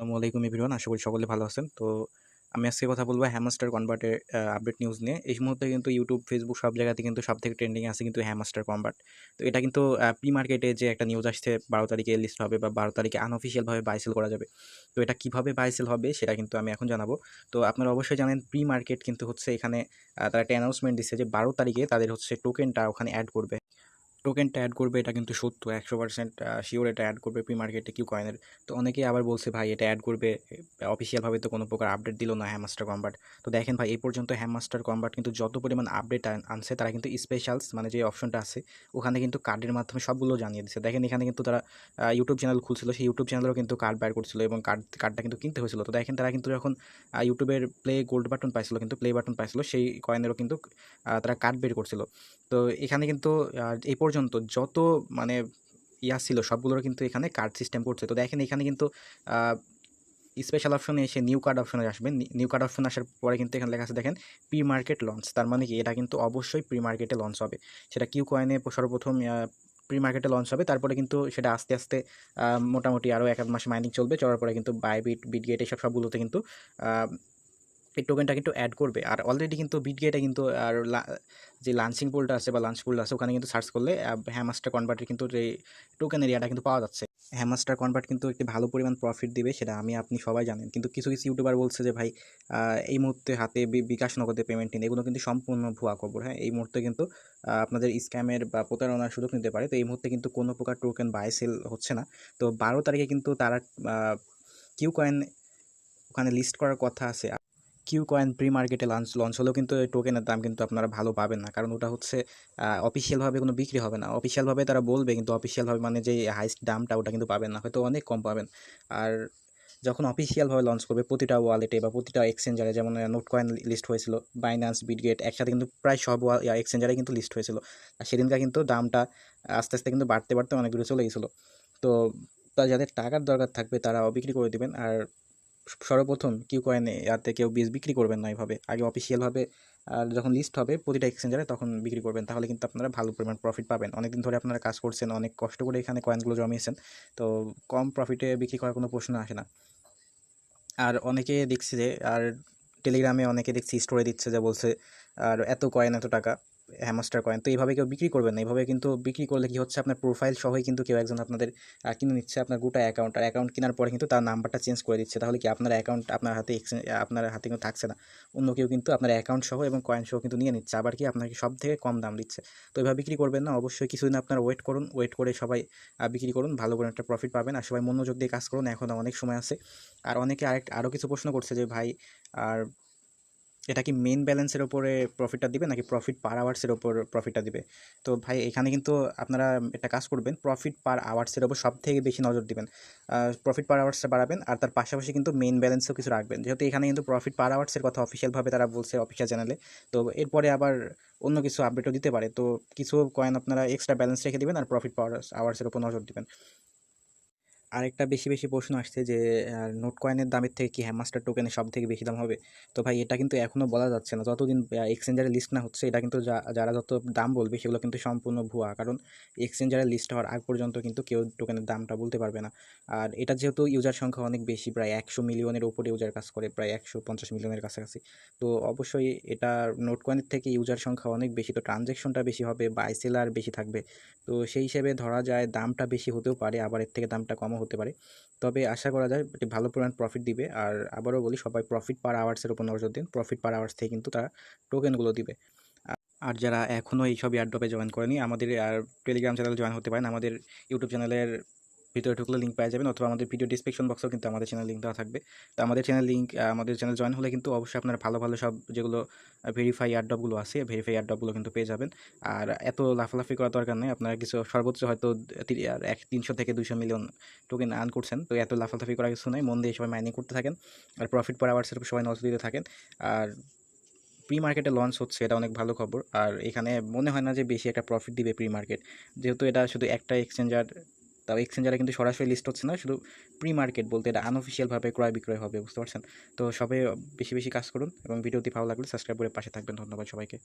আসসালামু আলাইকুম এভরিওয়ান, আশা করি সকলে ভালো আছেন। তো আমি আজকে কথা বলব হ্যামাস্টার কনভার্টের আপডেট নিউজ নিয়ে। এই মুহূর্তে কিন্তু ইউটিউব ফেসবুক সব জায়গাতে কিন্তু সব থেকে ট্রেন্ডিং আছে কিন্তু হ্যামাস্টার কনভার্ট তো এটা কিন্তু প্রি মার্কেটে যে একটা নিউজ আসছে বারো তারিখে লিস্ট হবে বা বারো তারিখে আনঅফিসিয়ালভাবে বাইসেল করা যাবে। তো এটা কীভাবে বাইসেল হবে সেটা কিন্তু আমি এখন জানাব। তো আপনারা অবশ্যই জানেন প্রি মার্কেট কিন্তু হচ্ছে এখানে তারা একটা অ্যানাউন্সমেন্ট দিচ্ছে যে বারো তারিখে তাদের হচ্ছে টোকেনটা ওখানে অ্যাড করবে। টোকেনটা অ্যাড করবে, এটা কিন্তু সত্য, একশো পার্সেন্ট শিওর এটা অ্যাড করবে প্রি মার্কেটে কিউ কয়েনের তো অনেকেই আবার বলছে, ভাই, এটা অ্যাড করবে অফিসিয়ালভাবে তো কোনো প্রকার আপডেট দিল না হ্যামাস্টার কম্বাট তো দেখেন ভাই, এই পর্যন্ত হ্যামাস্টার কম্বাট কিন্তু যত পরিমাণ আপডেট আনছে, তারা কিন্তু স্পেশালস মানে যে অপশনটা আছে, ওখানে কিন্তু কার্ডের মাধ্যমে সবগুলো জানিয়ে দিচ্ছে দেখেন এখানে কিন্তু তারা ইউটিউব চ্যানেল খুলছিল, সেই ইউটিউব চ্যানেলও কিন্তু কার্ড বাইর করছিল এবং কার্ড কার্ডটা কিন্তু কিনতে হয়েছিল। তো দেখেন তারা কিন্তু যখন ইউটিউবের প্লে গোল্ড বাটন পাইছিল, কিন্তু প্লে বাটন পাইছিল, সেই কয়েনেরও কিন্তু তারা কার্ড বের করছিল। তো এখানে কিন্তু এই পর্যন্ত যত মানে ইয়া ছিল সবগুলোর কিন্তু এখানে কার্ড সিস্টেম করছে। তো দেখেন এখানে কিন্তু স্পেশাল অপশনে এসে নিউ কার্ড অপশনে আসবে নিউ কার্ড অপশন আসার পরে কিন্তু এখানে লেখা আছে, দেখেন প্রি মার্কেট লঞ্চ তার মানে কি? এটা কিন্তু অবশ্যই প্রি মার্কেটে লঞ্চ হবে। সেটা কিউ কয়েনে সর্বপ্রথম প্রি মার্কেটে লঞ্চ হবে। তারপরে কিন্তু সেটা আস্তে আস্তে মোটামুটি আরও এক আধ মাস মাইনিং চলবে। চলার পরে কিন্তু বাইবিট বিটগেট এসব সবগুলোতে কিন্তু এই টোকেনটা কিন্তু অ্যাড করবে। আর অলরেডি কিন্তু বিটগেটে কিন্তু, আর যে লাঞ্চিং পুলটা আছে বা লাঞ্চ পুলটা আছে, ওখানে কিন্তু সার্চ করলে হ্যামাস্টার কনভার্টের কিন্তু যে টোকেন এরিয়াটা কিন্তু পাওয়া যাচ্ছে। হ্যামাস্টার কনভার্ট কিন্তু একটি ভালো পরিমাণ প্রফিট দিবে, সেটা আমি, আপনি সবাই জানেন। কিন্তু কিছু কিছু ইউটিউবার বলছে যে, ভাই এই মুহূর্তে হাতে বিকাশ নগদে পেমেন্ট নিন এগুলো কিন্তু সম্পূর্ণ ভুয়া খবর হ্যাঁ? এই মুহূর্তে কিন্তু আপনাদের স্ক্যামের বা প্রতারণার সুযোগ নিতে পারে। তো এই মুহূর্তে কিন্তু কোনো প্রকার টোকেন বাই সেল হচ্ছে না। তো বারো তারিখে কিন্তু তারা কিউ কয়েন ওখানে লিস্ট করার কথা আছে। কিউ কয়েন প্রি মার্কেটে লঞ্চ লঞ্চ হলেও কিন্তু এই টোকেনের দাম কিন্তু আপনারা ভালো পাবেন না। কারণ ওটা হচ্ছে অফিসিয়ালভাবে কোনো বিক্রি হবে না। অফিসিয়ালভাবে তারা বলবে, কিন্তু অফিসিয়ালভাবে মানে যে হাইস্ট দামটা ওটা কিন্তু পাবেন না। হয়তো অনেক কম পাবেন। আর যখন অফিসিয়ালভাবে লঞ্চ করবে, প্রতিটা ওয়ালেটে বা প্রতিটা এক্সচেঞ্জারে যেমন নোট কয়েন লিস্ট হয়েছিল বাইন্যান্স বিটগেট একসাথে কিন্তু প্রায় সব এক্সচেঞ্জারে কিন্তু লিস্ট হয়েছিল। আর সেদিনকার কিন্তু দামটা আস্তে আস্তে কিন্তু বাড়তে বাড়তে অনেক দূরে চলে গেছিল। তা যাদের টাকার দরকার থাকবে তারা বিক্রি করে দিবেন। আর সর্বপ্রথম কিউ কয়েনে ইয়াতে কেউ বীজ বিক্রি করবেন না এইভাবে আগে অফিসিয়ালভাবে যখন লিস্ট হবে, প্রতিটা এক্সচেঞ্জারে তখন বিক্রি করবেন। তাহলে কিন্তু আপনারা ভালো পরিমাণ প্রফিট পাবেন। অনেকদিন ধরে আপনারা কাজ করছেন, অনেক কষ্ট করে এখানে কয়েনগুলো জমিয়েছেন, তো কম প্রফিটে বিক্রি করার কোনো প্রশ্ন আসে না। আর অনেকে দেখছি যে, আর টেলিগ্রামে অনেকে দেখছি স্টোরে দিচ্ছে যে বলছে, আর এত কয়েন এত টাকা। Hamster coin. তো এইভাবে কেউ বিক্রি করবেন না। এইভাবে কিন্তু বিক্রি করলে কি হচ্ছে? আপনার প্রোফাইল সহই কিন্তু কেউ একজন আপনাদের কিনে নিচ্ছে আপনার গোটা অ্যাকাউন্ট আর অ্যাকাউন্ট কেনার পরে কিন্তু তার নাম্বারটা চেঞ্জ করে দিচ্ছে। তাহলে কি আপনার অ্যাকাউন্ট আপনার হাতে আপনার হাতে কিন্তু থাকছে না। অন্য কেউ কিন্তু আপনার অ্যাকাউন্ট সহ এবং কয়েন সহ কিন্তু নিয়ে নিচ্ছে। আবার কি আপনাকে সব থেকে কম দাম দিচ্ছে। তো এইভাবে বিক্রি করবেন না। অবশ্যই কিছুদিন আপনার ওয়েট করুন। ওয়েট করে সবাই বিক্রি করুন। ভালো করে একটা প্রফিট পাবেন। আর সবাই মনোযোগ দিয়ে কাজ করুন। এখনও অনেক সময় আছে। আর অনেকে আরেক আরও কিছু প্রশ্ন করছে যে ভাই, আর এটা কি মেন ব্যালেন্সের ওপরে প্রফিটটা দিবে নাকি প্রফিট পার আওয়ার্সের ওপর প্রফিটটা দিবে? তো ভাই, এখানে কিন্তু আপনারা একটা কাজ করবেন প্রফিট পার আওয়ার্সের ওপর সব থেকে বেশি নজর দিবেন। প্রফিট পার আওয়ার্সটা বাড়াবেন আর তার পাশাপাশি কিন্তু মেন ব্যালেন্সও কিছু রাখবেন। যেহেতু এখানে কিন্তু প্রফিট পার আওয়ার্সের কথা অফিসিয়ালভাবে তারা বলছে অফিসিয়াল চ্যানেলে তো এরপরে আবার অন্য কিছু আপডেটও দিতে পারে। তো কিছু কয়েন আপনারা এক্সট্রা ব্যালেন্স রেখে দেবেন আর প্রফিট পাওয়ার আওয়ার্সের ওপর নজর দিবেন। আরেকটা বেশি বেশি প্রশ্ন আসছে যে নোট কয়েনের দামের থেকে কি হ্যামাস্টার টোকেনের সব থেকে বেশি দাম হবে? তো ভাই, এটা কিন্তু এখনও বলা যাচ্ছে না। যতদিন এক্সচেঞ্জারে লিস্ট না হচ্ছে, এটা কিন্তু যারা যত দাম বলবে, সেগুলো কিন্তু সম্পূর্ণ ভুয়া। কারণ এক্সচেঞ্জারে লিস্ট হওয়ার আগ পর্যন্ত কিন্তু কেউ টোকেনের দামটা বলতে পারবে না। আর এটা যেহেতু ইউজার সংখ্যা অনেক বেশি, প্রায় একশো মিলিয়নের উপরে ইউজার কাজ করে, প্রায় একশো পঞ্চাশ মিলিয়নের কাছাকাছি। তো অবশ্যই এটা নোট কয়েনের থেকে ইউজার সংখ্যা অনেক বেশি, তো ট্রানজ্যাকশনটা বেশি হবে বাই সেলার বেশি থাকবে। তো সেই হিসেবে ধরা যায় দামটা বেশি হতেও পারে, আবার এর থেকে দামটা কমও হতে পারে। তবে আশা করা যায় একটি ভালো পরিমাণ প্রফিট দিবে। আর আবারও বলি, সবাই প্রফিট পার আওয়ার্সের উপর নজর দিন। প্রফিট পার আওয়ার্স থেকে কিন্তু তারা টোকেনগুলো দিবে। আর যারা এখনও এইসব এয়ারড্রপে জয়েন করেনি, আমাদের আর টেলিগ্রাম চ্যানেল জয়েন হতে পারেন। আমাদের ইউটিউব চ্যানেলের ভিতরে ঢুকলে লিঙ্ক পেয়ে যাবেন অথবা আমাদের ভিডিও ডিসক্রিপশন বক্সেও কিন্তু আমাদের চ্যানেল লিঙ্ক দেওয়া থাকবে। তো আমাদের চ্যানেল লিঙ্ক আমাদের চ্যানেল জয়েন হলে কিন্তু অবশ্যই আপনারা ভালো ভালো সব যেগুলো ভেরিফাই এয়ারড্রপগুলো আছে ভেরিফাই এয়ারড্রপগুলো কিন্তু পেয়ে যাবেন। আর এত লাফালাফি করার দরকার নেই, আপনারা কিছু সর্বোচ্চ হয়তো এক তিনশো থেকে দুইশো মিলিয়ন টোকেন আর্ন করছেন, তো এত লাফালাফি করার কিছু নেই, মন দিয়ে সবাই মাইনিং করতে থাকেন, আর প্রফিট পার আওয়ার্সের সবাই নজর দিতে থাকেন। আর প্রি মার্কেটে লঞ্চ হচ্ছে, এটা অনেক ভালো খবর। আর এখানে মনে হয় না যে বেশি একটা প্রফিট দিবে প্রি মার্কেট যেহেতু এটা শুধু একটা এক্সচেঞ্জার তাও এক্সচেঞ্জারে কিন্তু সরাসরি লিস্ট হচ্ছে না, শুধু প্রি মার্কেট বলতে এটা আনঅফিসিয়ালভাবে ক্রয় বিক্রয় হবে, বুঝতে পারছেন? তো সবাই বেশি বেশি কাজ করুন এবং ভিডিওটি ভালো লাগলে সাবস্ক্রাইব করে পাশে থাকবেন। ধন্যবাদ সবাইকে।